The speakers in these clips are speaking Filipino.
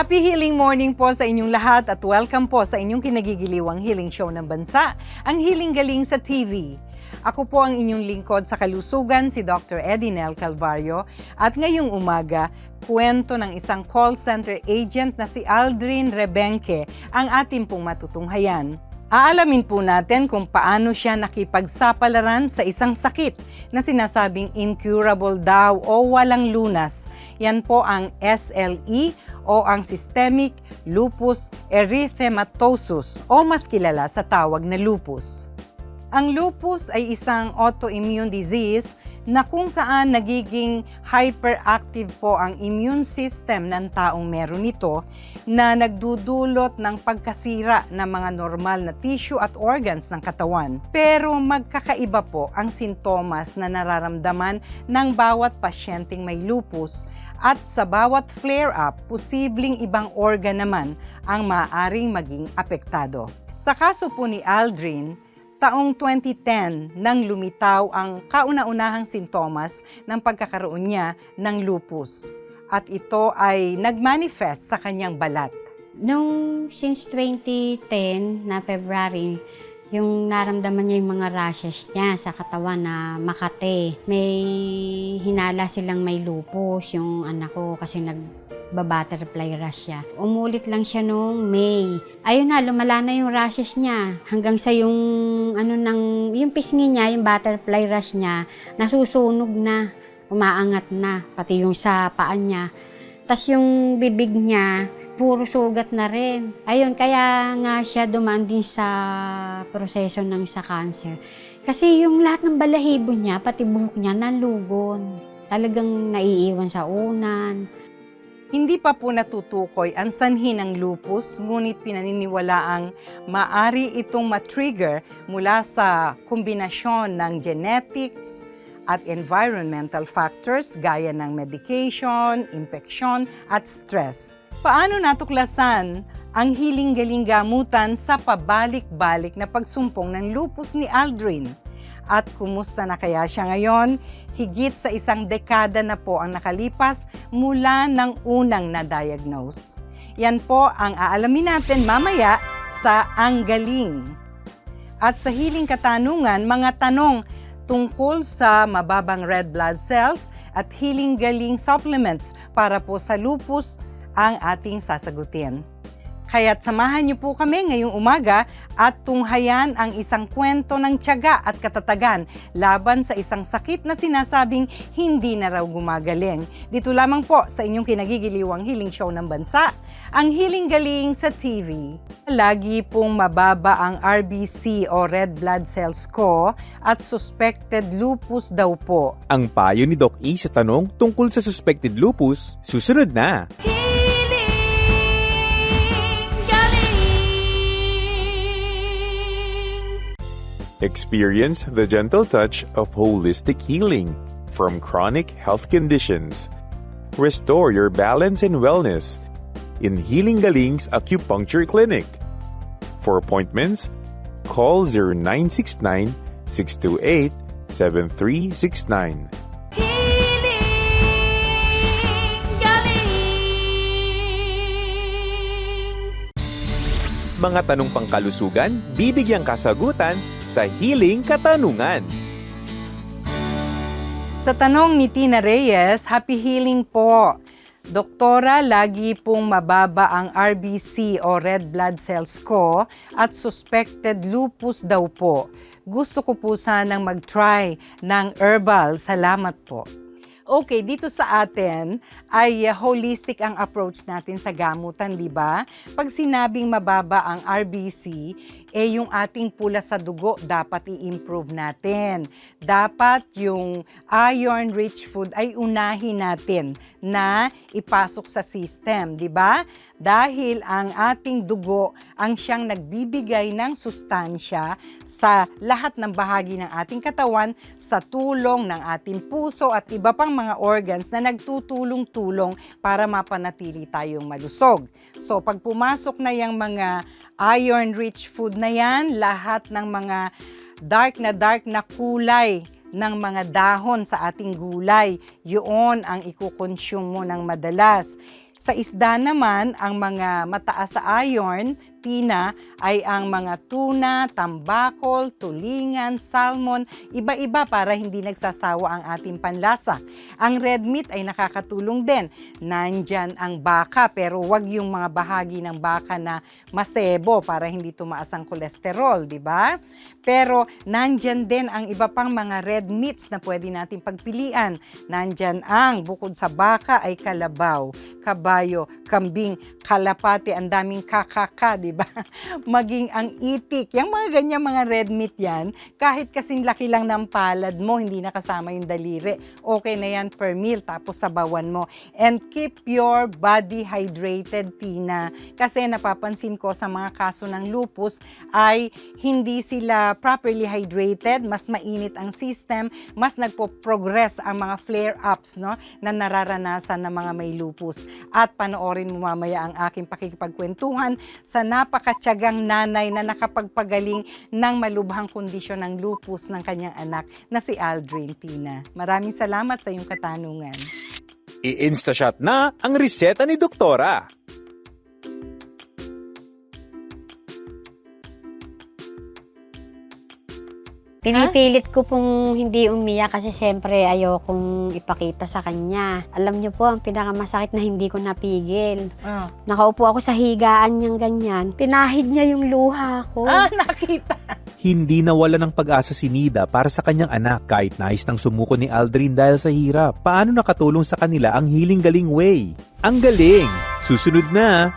Happy healing morning po sa inyong lahat at welcome po sa inyong kinagigiliwang healing show ng bansa, ang Healing Galing sa TV. Ako po ang inyong lingkod sa kalusugan, si Dr. Edinel Calvario at ngayong umaga, kwento ng isang call center agent na si Aldrin Rebenque ang ating pong matutunghayan. Aalamin po natin kung paano siya nakipagsapalaran sa isang sakit na sinasabing incurable daw o walang lunas. Yan po ang SLE o ang Systemic Lupus Erythematosus o mas kilala sa tawag na lupus. Ang lupus ay isang autoimmune disease na kung saan nagiging hyperactive po ang immune system ng taong meron nito na nagdudulot ng pagkasira ng mga normal na tissue at organs ng katawan. Pero magkakaiba po ang sintomas na nararamdaman ng bawat pasyenteng may lupus at sa bawat flare-up, posibleng ibang organ naman ang maaaring maging apektado. Sa kaso po ni Aldrin, Taong 2010 nang lumitaw ang kauna-unahang sintomas ng pagkakaroon niya ng lupus. At ito ay nagmanifest sa kanyang balat. Nung since 2010 na February, yung naramdaman niya yung mga rashes niya sa katawan na makate. May hinala silang may lupus, yung anak ko kasi nag butterfly rash siya. Umulit lang siya nung May. Ayun na, lumala na yung rashes niya. Hanggang sa yung, ano nang, yung pisngi niya, yung butterfly rash niya, nasusunog na, umaangat na, pati yung sa paan niya. Tapos yung bibig niya, puro sugat na rin. Ayun, kaya nga siya dumaan din sa proseso ng sa cancer. Kasi yung lahat ng balahibo niya, pati buhok niya, nalugon. Talagang naiiwan sa unan. Hindi pa po natutukoy ang sanhi ng lupus, ngunit pinaniniwalaang maari itong matrigger mula sa kombinasyon ng genetics at environmental factors gaya ng medication, infection at stress. Paano natuklasan ang hiling-galing gamutan sa pabalik-balik na pagsumpong ng lupus ni Aldrin? At kumusta na kaya siya ngayon? Higit sa isang dekada na po ang nakalipas mula ng unang na-diagnose. Yan po ang aalamin natin mamaya sa Ang Galing. At sa Hiling Katanungan, mga tanong tungkol sa mababang red blood cells at Healing Galing supplements para po sa lupus ang ating sasagutin. Kaya't samahan niyo po kami ngayong umaga at tunghayan ang isang kwento ng tiyaga at katatagan laban sa isang sakit na sinasabing hindi na raw gumagaling. Dito lamang po sa inyong kinagigiliwang healing show ng bansa, ang Healing Galing sa TV. Lagi pong mababa ang RBC o red blood cells ko at suspected lupus daw po. Ang payo ni Doc E sa tanong tungkol sa suspected lupus, susunod na. Experience the gentle touch of holistic healing from chronic health conditions. Restore your balance and wellness in Healing Galing's Acupuncture Clinic. For appointments, call 0969 628 7369. Mga tanong pangkalusugan, bibigyang kasagutan sa Healing Katanungan. Sa tanong ni Tina Reyes, happy healing po. Doktora, lagi pong mababa ang RBC o red blood cells ko at suspected lupus daw po. Gusto ko po sanang mag-try ng herbal. Salamat po. Okay, dito sa atin ay uh, holistic ang approach natin sa gamutan, di ba? Pag sinabing mababa ang RBC, eh yung ating pula sa dugo dapat i-improve natin. Dapat yung iron-rich food ay unahin natin na ipasok sa system, di ba? Dahil ang ating dugo ang siyang nagbibigay ng sustansya sa lahat ng bahagi ng ating katawan sa tulong ng ating puso at iba pang mga organs na nagtutulong-tulong para mapanatili tayong malusog. So pag pumasok na yung mga iron-rich food na yan, lahat ng mga dark na dark na kulay ng mga dahon sa ating gulay, yun ang ikukonsume mo ng madalas. Sa isda naman, ang mga mataas sa iron, tina, ay ang mga tuna, tambakol, tulingan, salmon, iba-iba para hindi nagsasawa ang ating panlasa. Ang red meat ay nakakatulong din. Nandyan ang baka pero wag yung mga bahagi ng baka na masebo para hindi tumaas ang kolesterol, di ba? Pero nandyan din ang iba pang mga red meats na pwede natin pagpilian. Nandyan ang bukod sa baka ay kalabaw, kabayo, kambing, kalapati, ang daming kakaka, di ba? Maging ang itik, yung mga ganyan mga red meat yan, kahit kasing laki lang ng palad mo, hindi nakasama yung daliri, okay na yan per meal, tapos sabawan mo. And keep your body hydrated, Tina. Kasi napapansin ko sa mga kaso ng lupus ay hindi sila properly hydrated, mas mainit ang system, mas nagpo-progress ang mga flare-ups no, na nararanasan ng mga may lupus. At panoorin mo mamaya ang aking pakikipagkwentuhan sa napakatyagang nanay na nakapagpagaling ng malubhang kondisyon ng lupus ng kanyang anak na si Aldrin Tina. Maraming salamat sa iyong katanungan. I-instashot na ang reseta ni Doktora. Pinipilit ko pong hindi umiyak kasi siyempre ayokong ipakita sa kanya. Alam niyo po, ang pinakamasakit na hindi ko napigil. Ah, Nakaupo ako sa higaan niyang ganyan. Pinahid niya yung luha ko. ah nakita. Hindi nawala ng pag-asa si Nida para sa kanyang anak kahit nais nang sumuko ni Aldrin dahil sa hirap. Paano nakatulong sa kanila ang Healing Galing Way? Ang galing! Susunod na!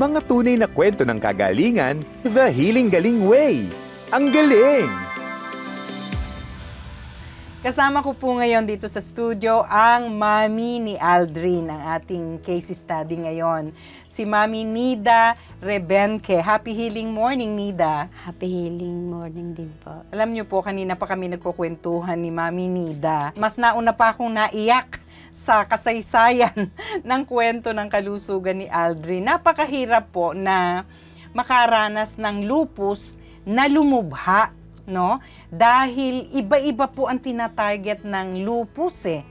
Mga tunay na kwento ng kagalingan, The Healing Galing Way. Ang galing! Kasama ko po ngayon dito sa studio ang mami ni Aldrin, ang ating case study ngayon. Si Mami Nida Rebenke. Happy healing morning, Nida. Happy healing morning din po. Alam niyo po, kanina pa kami nagkukwentuhan ni Mami Nida. Mas nauna pa akong naiyak sa kasaysayan ng kwento ng kalusugan ni Aldrin. Napakahirap po na makaranas ng lupus na lumubha, no? Dahil iba-iba po ang tinatarget ng lupus eh.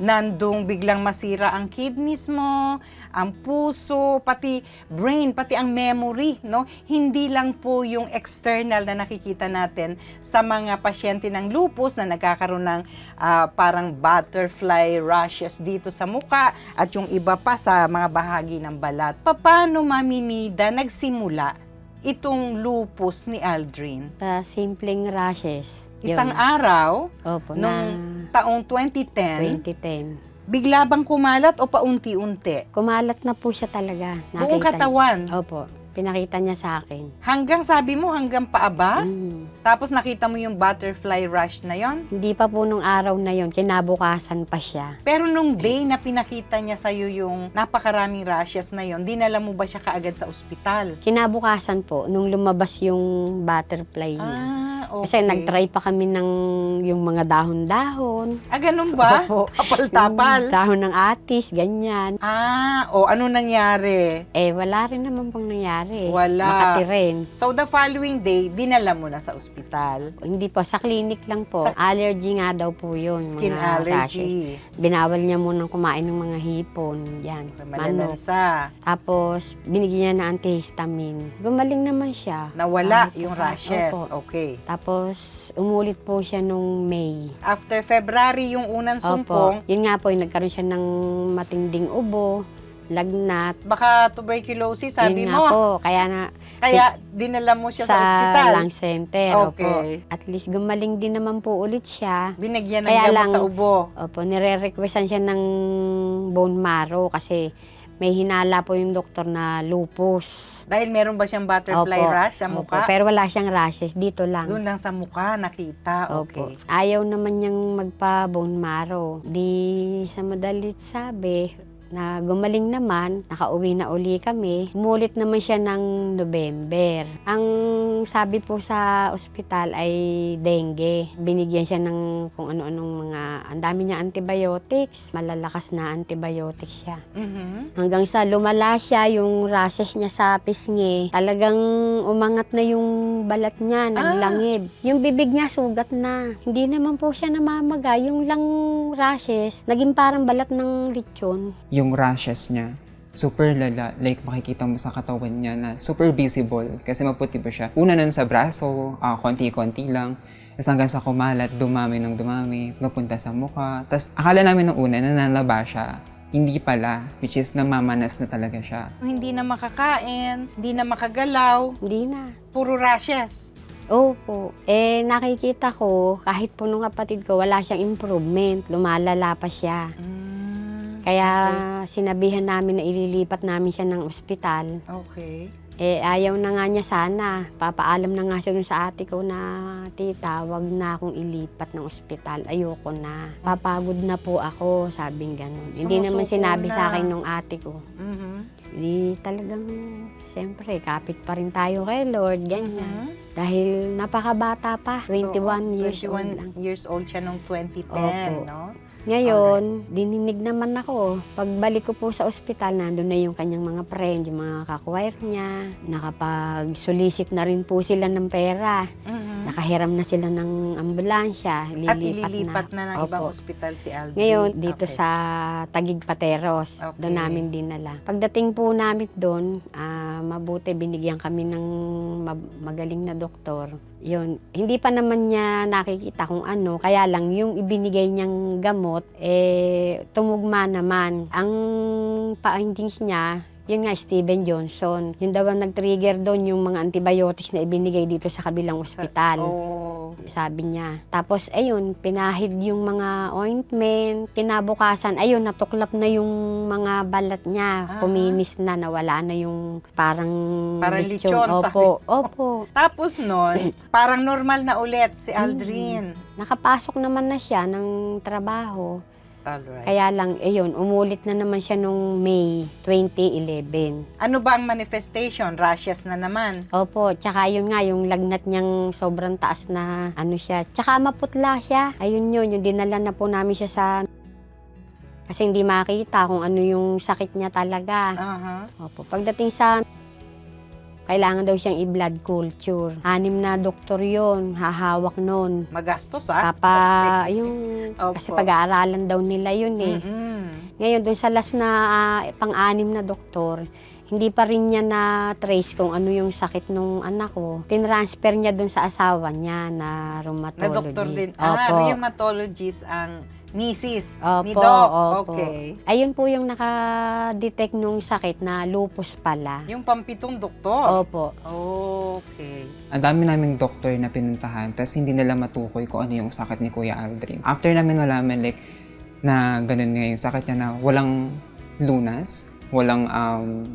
Nandung biglang masira ang kidneys mo, ang puso, pati brain, pati ang memory, no? Hindi lang po yung external na nakikita natin sa mga pasyente ng lupus na nagkakaroon ng ah, parang butterfly rashes dito sa muka at yung iba pa sa mga bahagi ng balat. Paano, Mami Nida, nagsimula itong lupus ni Aldrin? Sa simpleng rashes. Isang Yun. araw, Opo, nung na taong 2010, 2010. bigla bang kumalat o paunti-unti? Kumalat na po siya talaga. Buong Nakita katawan. niya. Opo, pinakita niya sa akin. Hanggang sabi mo, hanggang paaba? Mm. Tapos nakita mo yung butterfly rush na yon. Hindi pa po nung araw na yon, kinabukasan pa siya. Pero nung day na pinakita niya sa'yo yung napakaraming rashes na yon, dinala mo ba siya kaagad sa ospital? Kinabukasan po, nung lumabas yung butterfly niya. Ah, okay. Kasi nag-try pa kami ng yung mga dahon-dahon. Ah, ganun ba? Opo. Tapal-tapal. Yung dahon ng atis, ganyan. Ah, o ano nangyari? Eh, wala rin naman pong nangyari. Wala. Makati rin. So the following day, dinala mo na sa ospital. Hindi po, sa clinic lang po. Sa- Allergy nga daw po yun. Skin mga rashes. allergy. Binawal niya munang kumain ng mga hipon. Yan. Manok. Malalansa. Tapos, binigyan niya na antihistamine. Gumaling naman siya. Nawala Kahit yung rashes. Opo. Okay. Tapos, umulit po siya nung May. After February, yung unang sumpong, Opo. Yun nga po, yung nagkaroon siya ng matinding ubo, lagnat. baka tuberculosis, sabi yun mo. nga po, kaya na Kaya dinala mo siya sa, sa, ospital. lung center. Opo. Okay. At least gumaling din naman po ulit siya. Binagyan ng Kaya gamot lang- sa ubo. Opo, nire-requestan siya ng bone marrow kasi may hinala po yung doktor na lupus. Dahil meron ba siyang butterfly Opo, rash sa opo, mukha? pero wala siyang rashes, dito lang. Doon lang sa mukha nakita. Opo. Okay. Ayaw naman niyang magpa-bone marrow. Di sa madalit sabi, na gumaling naman, nakauwi na uli kami. Umulit naman siya ng November. Ang sabi po sa ospital ay dengue. Binigyan siya ng kung ano-anong mga, ang dami niya antibiotics. Malalakas na antibiotics siya. Mhm. Hanggang sa lumala siya, yung rashes niya sa pisngi, talagang umangat na yung balat niya, naglangib. Yung bibig niya sugat na. Hindi naman po siya namamaga. Yung lang rashes, naging parang balat ng lechon. yung rashes niya, super lala. Like, makikita mo sa katawan niya na super visible kasi maputi pa siya. Una nun sa braso, ah, konti-konti lang. Tapos hanggang sa kumalat, dumami ng dumami, napunta sa mukha. Tapos akala namin nung una, nananaba siya. Hindi pala, which is namamanas na talaga siya. Hindi na makakain, hindi na makagalaw, Hindi na. puro rashes. Opo. Eh, nakikita ko, kahit po nung kapatid ko, wala siyang improvement. Lumalala pa siya. Mm, Kaya sinabihan namin na ililipat namin siya ng ospital. okay. Eh, ayaw na nga niya sana. Papaalam na nga siya dun sa ate ko na, tita, wag na akong ilipat ng ospital. Ayoko na. Papagod na po ako, sabing ganun. Hindi naman Sumusuko sinabi na. sa akin nung ate ko. Mhm. Di talagang, siyempre, kapit pa rin tayo kay Lord, ganyan. Mhm. Dahil napakabata pa, 21 Oo, years 21 old lang. years old siya nung 2010, Opo. no? Ngayon, dininig naman ako. Pagbalik ko po sa ospital, nandun na yung kanyang mga friend, yung mga kakwire niya. Nakapag-solicit na rin po sila ng pera. Mhm. Nakahiram na sila ng ambulansya. At Lilipat ililipat na, ng ibang Opo. ospital si Aldrin. Ngayon, dito Okay. sa Tagig Pateros, Okay. doon namin dinala. Pagdating po namin doon, ah, mabuti binigyan kami ng magaling na doktor. Yun, hindi pa naman niya nakikita kung ano, kaya lang yung ibinigay niyang gamot, eh, tumugma naman. Ang findings niya, yun nga, Steven Johnson. Yun daw ang nag-trigger doon yung mga antibiotics na ibinigay dito sa kabilang ospital Oh. Sabi niya. Tapos, ayun, pinahid yung mga ointment. Kinabukasan, ayun, natuklap na yung mga balat niya. Ah. Kuminis na, nawala na yung parang Parang lechon, sabi Opo, opo. Tapos nun, parang normal na ulit si Aldrin. Nakapasok naman na siya ng trabaho. Alright. Kaya lang, ayun, umulit na naman siya nung May 2011. Ano ba ang manifestation? Rashes na naman. Opo, tsaka yun nga, yung lagnat niyang sobrang taas na ano siya. Tsaka maputla siya. Ayun yun, yung dinala na po namin siya sa... Kasi hindi makita kung ano yung sakit niya talaga. Aha. Opo, pagdating sa... Kailangan daw siyang i-blood culture. Anim na doktor yon hahawak nun. Magastos ah. Papa, yung... Opo. Kasi pag-aaralan daw nila yun eh. Mm-mm. Ngayon, dun sa last na ah, pang-anim na doktor, hindi pa rin niya na-trace kung ano yung sakit nung anak ko. Tinransfer niya dun sa asawa niya na Na rheumatologist. doktor din. Opo. Ah, rheumatologist ang misis ni Opo, Doc. opo. Okay. Ayun po yung naka-detect nung sakit na lupus pala. Yung pampitong doktor. Opo. Okay. Ang dami naming doktor na pinuntahan, tapos hindi nila matukoy kung ano yung sakit ni Kuya Aldrin. After namin malaman, like, na ganun nga yung sakit niya na walang lunas, walang um,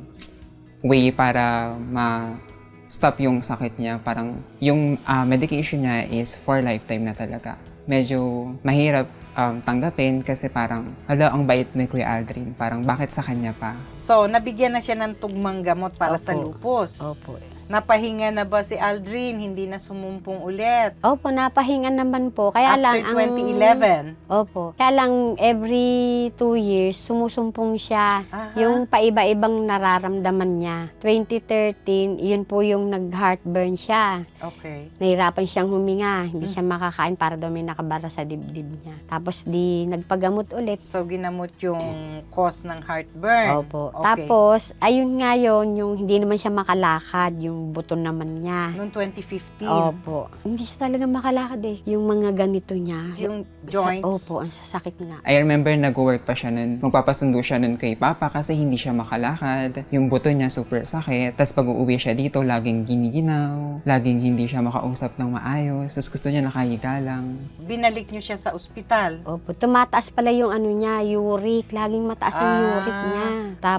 way para ma-stop yung sakit niya. Parang yung ah, medication niya is for lifetime na talaga. Medyo mahirap um, tanggapin kasi parang, hala, ang bait ni Kuya Aldrin. Parang, bakit sa kanya pa? So, nabigyan na siya ng tugmang gamot para sa Opo. lupus. Opo. Napahinga na ba si Aldrin? Hindi na sumumpong ulit? Opo, napahinga naman po. Kaya lang, After ang... 2011? Opo. Kaya lang, every two years, sumusumpong siya. Aha. Yung paiba-ibang nararamdaman niya. 2013, yun po yung nag-heartburn siya. Okay. Nahirapan siyang huminga. Hindi Hmm. siya makakain para daw may nakabara sa dibdib niya. Tapos di nagpagamot ulit. So, ginamot yung cause ng heartburn. Opo. Okay. Tapos, ayun nga yun, yung hindi naman siya makalakad, yung yung buto naman niya. Noong 2015. Opo. Hindi siya talaga makalakad eh. Yung mga ganito niya. Yung Sa- joints. opo, ang sasakit nga. I remember nag-work pa siya nun. Magpapasundo siya nun kay Papa kasi hindi siya makalakad. Yung buto niya super sakit. Tapos pag uuwi siya dito, laging giniginaw. Laging hindi siya makausap ng maayos. Tapos gusto niya nakahiga lang. Binalik nyo siya sa ospital. Opo, tumataas pala yung ano niya, uric. Laging mataas ang Ah. uric niya.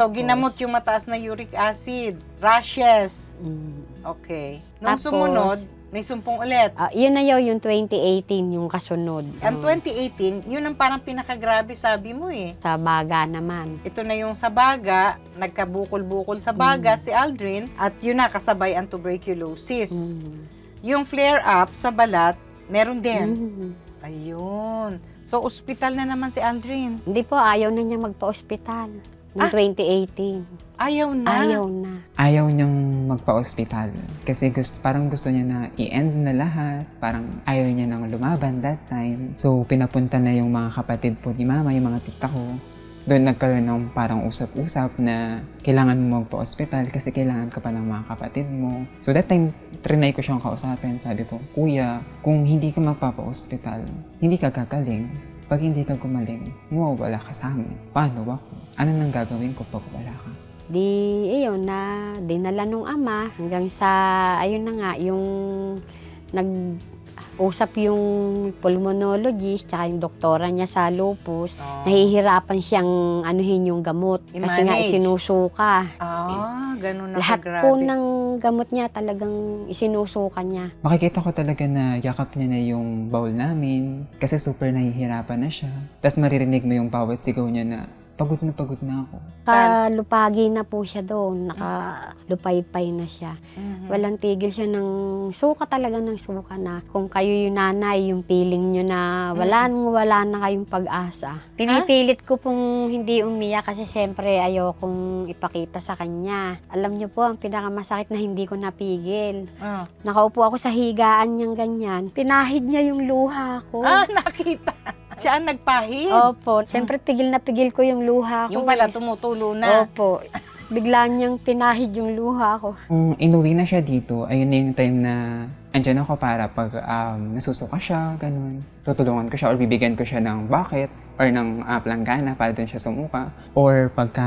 so, ginamot yung mataas na uric acid. Rashes. Mm. Okay. Nung Tapos- sumunod, may sumpong ulit. Ah, yun na yun, yung 2018, yung kasunod. Ang Mm. 2018, yun ang parang pinakagrabe sabi mo eh. Sa baga naman. Ito na yung sa baga, nagkabukol-bukol sa baga si Aldrin at yun na kasabay ang tuberculosis. Mm. Yung flare-up sa balat, meron din. Mm. Ayun. So, ospital na naman si Aldrin. Hindi po, ayaw na niya magpa-ospital. Noong Ah. 2018. Ayaw na. Ayaw na. Ayaw niyang magpa-ospital. Kasi gusto, parang gusto niya na i-end na lahat. Parang ayaw niya nang lumaban that time. So, pinapunta na yung mga kapatid po ni Mama, yung mga tita ko. Doon nagkaroon ng parang usap-usap na kailangan mo magpa-ospital kasi kailangan ka pa ng mga kapatid mo. So that time, trinay ko siyang kausapin. Sabi ko, Kuya, kung hindi ka magpapa-ospital, hindi ka gagaling. Pag hindi ka gumaling, mawawala ka sa amin. Paano ako? Ano nang gagawin ko pag wala ka? Di, ayun, na dinala nung ama hanggang sa, ayun na nga, yung nag-usap yung pulmonologist tsaka yung doktora niya sa lupus. Oh. Nahihirapan siyang anuhin yung gamot. Kasi nga I-manage. isinusuka. Ah, ganun na Lahat kagrabe. po ng gamot niya talagang isinusuka niya. Makikita ko talaga na yakap niya na yung bowl namin kasi super nahihirapan na siya. Tapos maririnig mo yung bawat sigaw niya na pagod na pagod na ako. Kalupagi na po siya doon. Nakalupaypay na siya. Mhm. Walang tigil siya ng suka talaga ng suka na kung kayo yung nanay, yung feeling nyo na wala nang wala na kayong pag-asa. Pinipilit ko pong hindi umiyak kasi siyempre ayokong ipakita sa kanya. Alam niyo po, ang pinakamasakit na hindi ko napigil. Ah. Nakaupo ako sa higaan niyang ganyan. Pinahid niya yung luha ko. ah, nakita. Siya ang nagpahid. Opo. Siyempre pigil na pigil ko yung luha ko. yung pala eh. tumutulo na. Opo. Bigla niyang pinahid yung luha ko. Kung inuwi na siya dito, ayun na yung time na andyan ako para pag um, nasusuka siya, ganun. Tutulungan ko siya or bibigyan ko siya ng bucket or ng uh, planggana para doon siya sumuka. Or pagka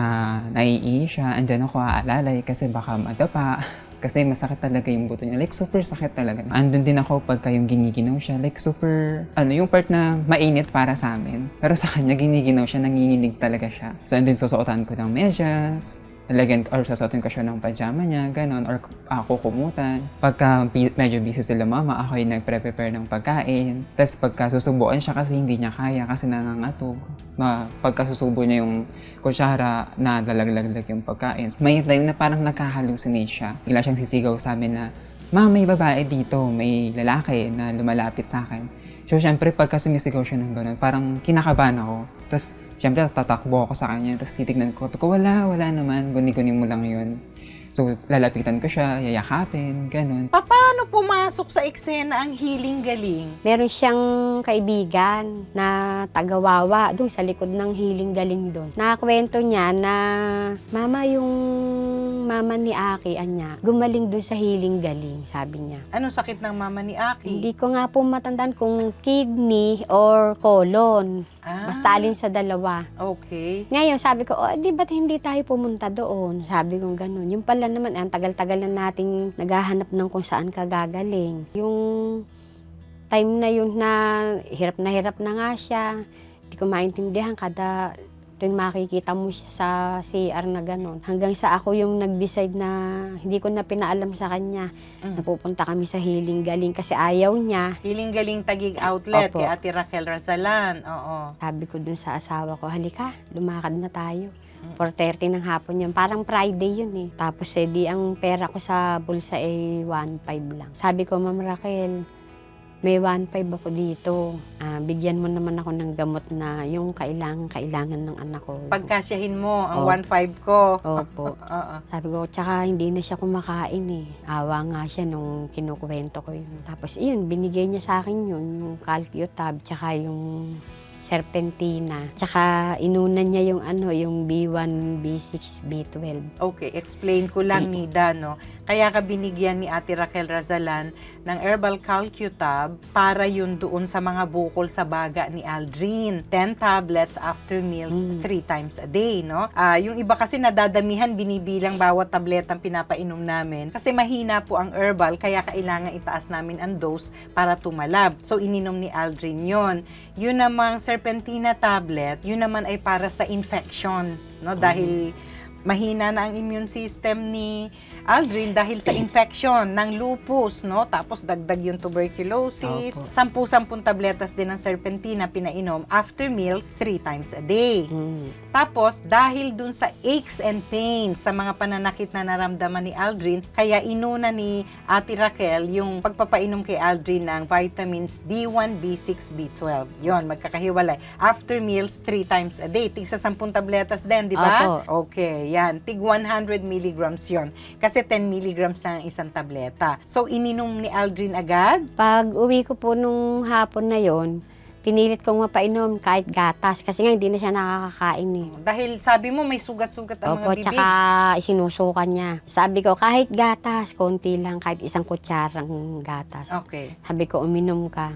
naiihi siya, andyan ako aalalay kasi baka madapa. Kasi masakit talaga yung buto niya. Like, super sakit talaga. Andun din ako pagka yung giniginaw siya. Like, super, ano, yung part na mainit para sa amin. Pero sa kanya, giniginaw siya, nanginginig talaga siya. So, andun susuotan ko ng medyas, Lagyan, or sasuotin ko siya ng pajama niya, ganon, or ako kumutan. Pagka medyo busy sila mama, ako yung nagpre-prepare ng pagkain. Tapos pagka susubuan siya kasi hindi niya kaya kasi nangangatog. Ma, pagka susubo niya yung kutsara na lalaglag yung pagkain. May time na parang nagka-hallucinate siya. Bigla siyang sisigaw sa amin na, Ma, may babae dito, may lalaki na lumalapit sa akin. So, syempre, pagka sumisigaw siya ng gano'n, parang kinakabahan ako. Tapos, syempre, tatakbo ako sa kanya. Tapos, titignan ko. Ko, wala, wala naman. Guni-guni mo lang yun. So, lalapitan ko siya, yayakapin, gano'n. Pa- Paano pumasok sa eksena ang healing galing? Meron siyang kaibigan na tagawawa doon sa likod ng hiling galing doon. Nakakwento niya na mama yung mama ni Aki, anya, gumaling doon sa hiling galing, sabi niya. Anong sakit ng mama ni Aki? Hindi ko nga po matandaan kung kidney or colon. Ah, Basta alin sa dalawa. Okay. Ngayon, sabi ko, oh, di ba't hindi tayo pumunta doon? Sabi ko ganun. Yung pala naman, ang tagal-tagal na nating naghahanap ng kung saan ka gagaling. Yung time na yun na hirap na hirap na nga siya, hindi ko maintindihan kada tuwing makikita mo siya sa CR na ganun. Hanggang sa ako yung nag-decide na hindi ko na pinaalam sa kanya Mm. na pupunta kami sa Healing Galing kasi ayaw niya. Healing galing tagig outlet Opo. kay Ate Raquel Razalan. Oo. Sabi ko dun sa asawa ko, halika, lumakad na tayo. Mm. 4.30 ng hapon yun. Parang Friday yun eh. Tapos eh, di ang pera ko sa bulsa ay 1.5 lang. Sabi ko, Ma'am Raquel, may 1.5 ako dito. Ah, bigyan mo naman ako ng gamot na yung kailangan-kailangan ng anak ko. Pagkasyahin mo ang Oh. 1.5 ko. Opo. Oo. Sabi ko, tsaka hindi na siya kumakain eh. Awa nga siya nung kinukwento ko yun. Tapos iyon, binigay niya sa akin yun, yung calcutab, tsaka yung serpentina. Tsaka inunan niya yung ano, yung B1, B6, B12. Okay, explain ko lang, Nida, no? Kaya ka binigyan ni Ate Raquel Razalan ng Herbal Calcutab para yun doon sa mga bukol sa baga ni Aldrin. 10 tablets after meals, 3 times a day, no? Ah, yung iba kasi nadadamihan, binibilang bawat tabletang pinapainom namin. Kasi mahina po ang herbal, kaya kailangan itaas namin ang dose para tumalab. So, ininom ni Aldrin yon. Yun namang serpentina tablet, yun naman ay para sa infection, no? Dahil mahina na ang immune system ni Aldrin dahil sa infection ng lupus, no? Tapos dagdag yung tuberculosis. Opo. Sampu-sampung tabletas din ng serpentina pinainom after meals three times a day. Mm. Tapos, dahil dun sa aches and pains sa mga pananakit na naramdaman ni Aldrin, kaya inuna ni Ate Raquel yung pagpapainom kay Aldrin ng vitamins B1, B6, B12. Yon magkakahiwalay. After meals, three times a day. Tigsa 10 tabletas din, di ba? Okay, yan. Tig 100 milligrams yon Kasi 10 milligrams lang ang isang tableta. So, ininom ni Aldrin agad? Pag uwi ko po nung hapon na yon, pinilit kong mapainom kahit gatas kasi nga hindi na siya nakakakain eh. Dahil sabi mo, may sugat-sugat ang Opo, mga bibig. tsaka isinusukan niya. Sabi ko, kahit gatas, konti lang, kahit isang kutsarang gatas. Okay. Sabi ko, uminom ka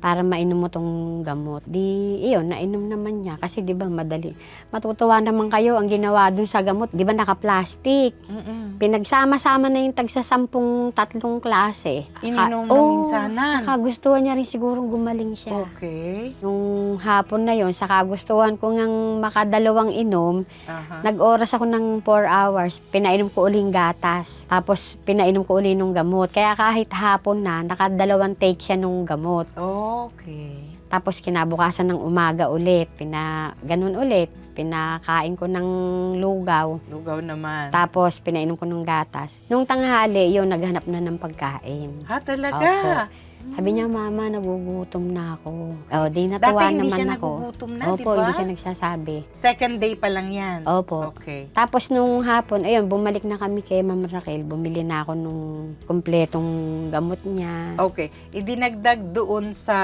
para mainom mo tong gamot. Di, iyon, nainom naman niya. Kasi di ba madali. Matutuwa naman kayo, ang ginawa dun sa gamot, di ba naka-plastic. Mm-mm. Pinagsama-sama na yung tagsa sampung tatlong klase. Ininom na Oo, minsanan. Saka gustuhan niya rin sigurong gumaling siya. Okay. Nung hapon na yon, saka gustuhan ko ngang makadalawang inom, Aha. nag-oras ako ng 4 hours, pinainom ko uling gatas. Tapos pinainom ko uli nung gamot. Kaya kahit hapon na, nakadalawang take siya nung gamot. Okay. Tapos kinabukasan ng umaga ulit, pina, ganun ulit, pinakain ko ng lugaw. Lugaw naman. Tapos pinainom ko ng gatas. Nung tanghali, yun, naghanap na ng pagkain. ha, talaga? Sabi niya, mama, nagugutom na ako. O, di natuwa Dati hindi naman siya ako. nagugutom na, di Opo, ba? hindi siya nagsasabi. Second day pa lang yan. Opo. Okay. Tapos nung hapon, ayun, bumalik na kami kay Ma'am Raquel. Bumili na ako nung kumpletong gamot niya. Okay. Idinagdag doon sa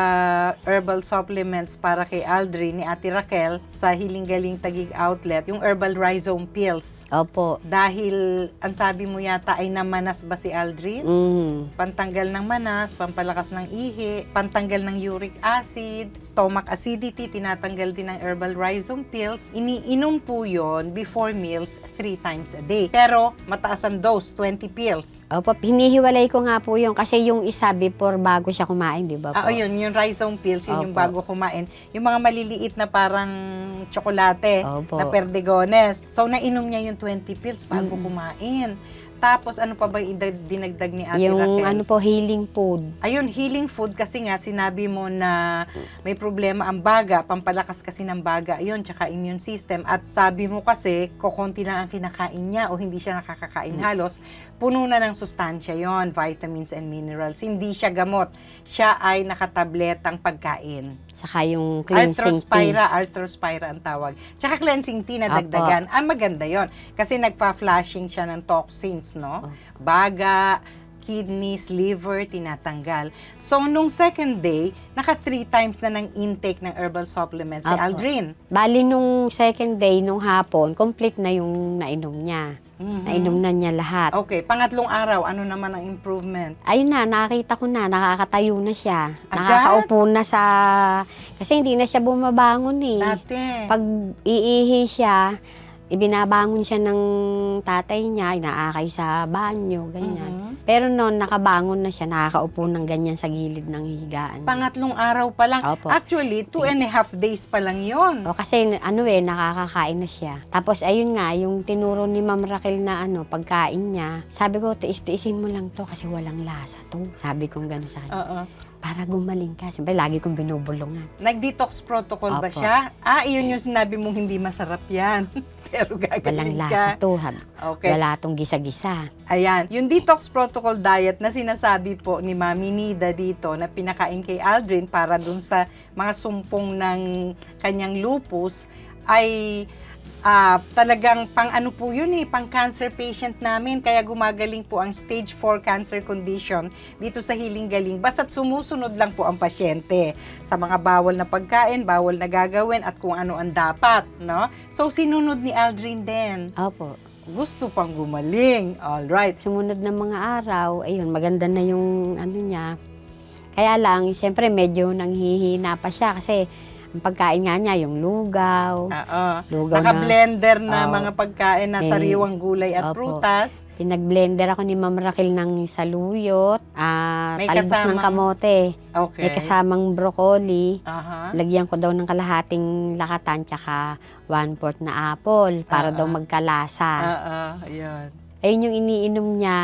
herbal supplements para kay Aldrin ni Ate Raquel sa Hiling Galing Tagig Outlet, yung herbal rhizome pills. Opo. Dahil, ang sabi mo yata ay namanas ba si Aldrin? Mm. Pantanggal ng manas, pampalakas ng ihi, pantanggal ng uric acid, stomach acidity, tinatanggal din ng herbal rhizome pills. Iniinom po yon before meals three times a day. Pero mataas ang dose, 20 pills. Opo, hinihiwalay ko nga po yun kasi yung isa before bago siya kumain, di ba po? Ah, oh, yun, yung rhizome pills, yun yung Opo. bago kumain. Yung mga maliliit na parang tsokolate Opo. na perdigones. So, nainom niya yung 20 pills bago kumain. Tapos, ano pa ba yung idag- dinagdag ni Ate yung Raquel? ano po, healing food. Ayun, healing food kasi nga sinabi mo na may problema ang baga, pampalakas kasi ng baga yun, tsaka immune system. At sabi mo kasi, kukunti lang ang kinakain niya o hindi siya nakakakain halos, puno na ng sustansya yon vitamins and minerals. Hindi siya gamot. Siya ay nakatabletang pagkain. Saka yung cleansing tea. Arthrospira, arthrospira ang tawag. Tsaka cleansing tea na Apo. dagdagan. Ah, maganda yon Kasi nagpa-flashing siya ng toxins, no? Baga, kidneys, liver, tinatanggal. So, nung second day, naka three times na ng intake ng herbal supplements si Apo. Aldrin. Bali nung second day, nung hapon, complete na yung nainom niya. Mhm. Nainom na niya lahat. Okay, pangatlong araw, ano naman ang improvement? Ayun na, nakakita ko na, nakakatayo na siya. Agad? Nakakaupo na sa... Kasi hindi na siya bumabangon eh. Dati. Pag iihi siya, ibinabangon siya ng tatay niya, inaakay sa banyo, ganyan. Mhm. Pero noon, nakabangon na siya, nakakaupo ng ganyan sa gilid ng higaan. Pangatlong araw pa lang. Opo. Actually, two and a half days pa lang yon. O, kasi ano eh, nakakakain na siya. Tapos ayun nga, yung tinuro ni Ma'am Raquel na ano, pagkain niya, sabi ko, tiis-tiisin mo lang to kasi walang lasa to. Sabi kong gano'n sa kanya. Oo. Para gumaling ka. Siyempre, lagi kong binubulungan. Nag-detox protocol ba Opo. siya? Ah, iyon yung sinabi mong hindi masarap yan. Pero Walang gagaling lasa ka. to. hab- Okay. Wala tong gisa-gisa. Ayan. Yung detox protocol diet na sinasabi po ni Mami Nida dito na pinakain kay Aldrin para dun sa mga sumpong ng kanyang lupus ay Ah, talagang pang ano po yun eh, pang cancer patient namin. Kaya gumagaling po ang stage 4 cancer condition dito sa Hiling Galing. Basta't sumusunod lang po ang pasyente sa mga bawal na pagkain, bawal na gagawin at kung ano ang dapat, no? So sinunod ni Aldrin din. Opo. Gusto pang gumaling. All right. Sumunod ng mga araw, ayun, maganda na yung ano niya. Kaya lang, siyempre medyo nanghihina pa siya kasi ang pagkain nga niya, yung lugaw, Oo. lugaw na Naka-blender na Oo. mga pagkain na sariwang gulay at opo. prutas. Pinag-blender ako ni Ma'am Raquel ng saluyot, ah, May talbos ng kasamang- kamote, Okay. may kasamang broccoli, Aha. lagyan ko daw ng kalahating lakatan tsaka one-fourth na apple para Ah, daw ah. magkalasa. Oo, ayun. Ayun yung iniinom niya.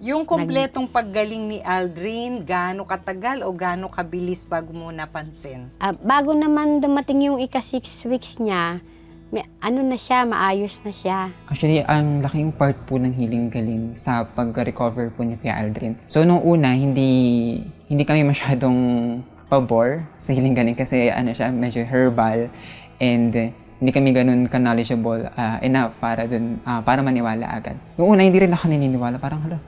Yung kompletong paggaling ni Aldrin, gaano katagal o gaano kabilis bago mo napansin? Ah, bago naman dumating yung ika-six weeks niya, may, ano na siya, maayos na siya. Actually, ang laking part po ng healing galing sa pag-recover po ni Kuya Aldrin. So, nung una, hindi, hindi kami masyadong pabor sa healing galing kasi ano siya, medyo herbal and eh, hindi kami ganun ka-knowledgeable ah, enough para dun, ah, para maniwala agad. Nung una, hindi rin ako naniniwala. Parang, hala,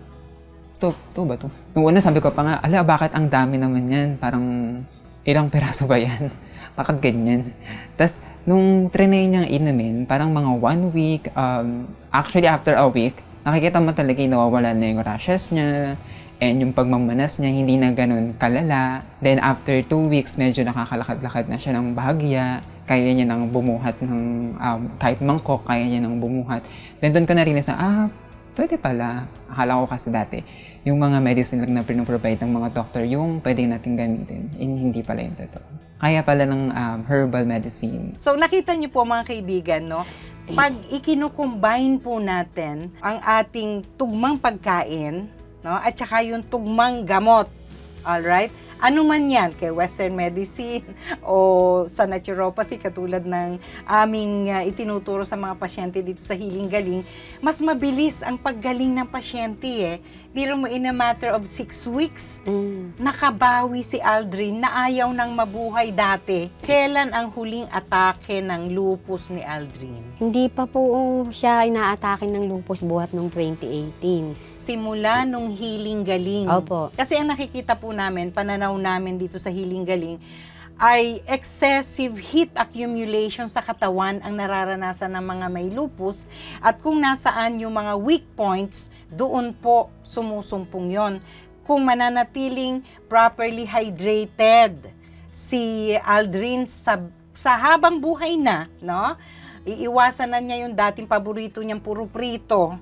to, to ba to? Nung una, sabi ko pa nga, ala, bakit ang dami naman yan? Parang, ilang peraso ba yan? bakit ganyan? Tapos, nung trinay niyang inumin, parang mga one week, um, actually after a week, nakikita mo talaga yung nawawala na yung rashes niya, and yung pagmamanas niya, hindi na ganun kalala. Then after two weeks, medyo nakakalakad-lakad na siya ng bahagya, kaya niya nang bumuhat ng um, kahit mangkok, kaya niya nang bumuhat. Then doon ko na rin na, ah, pwede pala. Akala ko kasi dati, yung mga medicine lang na pinoprovide ng mga doctor, yung pwede natin gamitin. And hindi pala yung totoo. Kaya pala ng um, herbal medicine. So nakita niyo po mga kaibigan, no? Pag ikinukombine po natin ang ating tugmang pagkain, no? At saka yung tugmang gamot. All right? Ano man yan, kay Western medicine o sa naturopathy katulad ng aming uh, itinuturo sa mga pasyente dito sa Healing Galing, mas mabilis ang paggaling ng pasyente eh. Biro mo in a matter of six weeks, Mm. nakabawi si Aldrin na ayaw nang mabuhay dati. Kailan ang huling atake ng lupus ni Aldrin? Hindi pa po siya inaatake ng lupus buhat noong 2018. Simula nung healing galing. Opo. Kasi ang nakikita po namin, pananaw namin dito sa healing galing, ay excessive heat accumulation sa katawan ang nararanasan ng mga may lupus at kung nasaan yung mga weak points, doon po sumusumpong yon. Kung mananatiling properly hydrated si Aldrin sa, sa habang buhay na, no? Iiwasan na niya yung dating paborito niyang puro prito,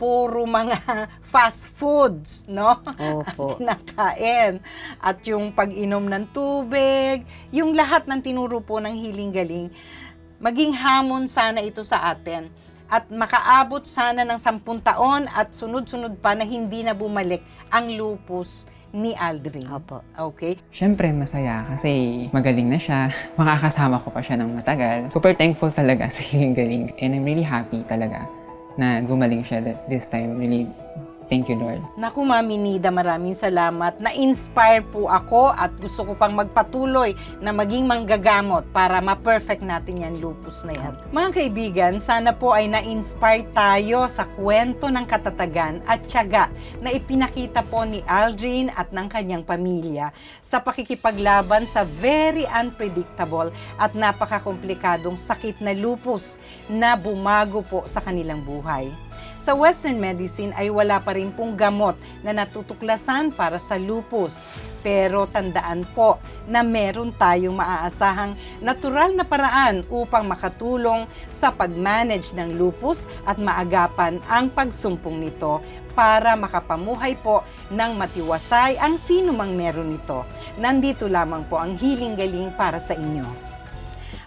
puro mga fast foods, no? Opo. kinakain. At yung pag-inom ng tubig, yung lahat ng tinuro po ng Healing Galing, maging hamon sana ito sa atin. At makaabot sana ng sampung taon at sunod-sunod pa na hindi na bumalik ang lupus ni Aldrin. Opo. Okay? Siyempre, masaya kasi magaling na siya. Makakasama ko pa siya ng matagal. Super thankful talaga sa healing galing. And I'm really happy talaga na gumaling siya that this time. Really, thank you, Lord. Naku, Mami Nida, maraming salamat. Na-inspire po ako at gusto ko pang magpatuloy na maging manggagamot para ma-perfect natin yan lupus na yan. Mga kaibigan, sana po ay na-inspire tayo sa kwento ng katatagan at tiyaga na ipinakita po ni Aldrin at ng kanyang pamilya sa pakikipaglaban sa very unpredictable at napakakomplikadong sakit na lupus na bumago po sa kanilang buhay. Sa Western medicine ay wala pa rin pong gamot na natutuklasan para sa lupus. Pero tandaan po na meron tayong maaasahang natural na paraan upang makatulong sa pag-manage ng lupus at maagapan ang pagsumpong nito para makapamuhay po ng matiwasay ang sino mang meron nito. Nandito lamang po ang Healing Galing para sa inyo.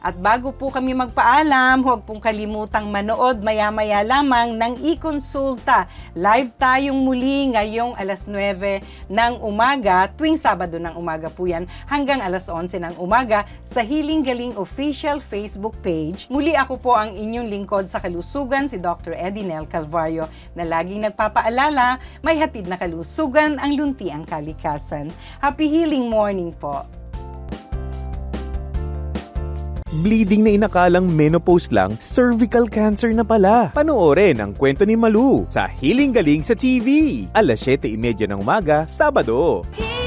At bago po kami magpaalam, huwag pong kalimutang manood maya-maya lamang ng e-consulta. Live tayong muli ngayong alas 9 ng umaga, tuwing Sabado ng umaga po yan, hanggang alas 11 ng umaga sa Healing Galing official Facebook page. Muli ako po ang inyong lingkod sa kalusugan, si Dr. Edinel Calvario, na laging nagpapaalala, may hatid na kalusugan ang lunti ang kalikasan. Happy healing morning po! Bleeding na inakalang menopause lang, cervical cancer na pala. Panoorin ang kwento ni Malu sa Hiling Galing sa TV. Alas 7.30 ng umaga, Sabado. Healing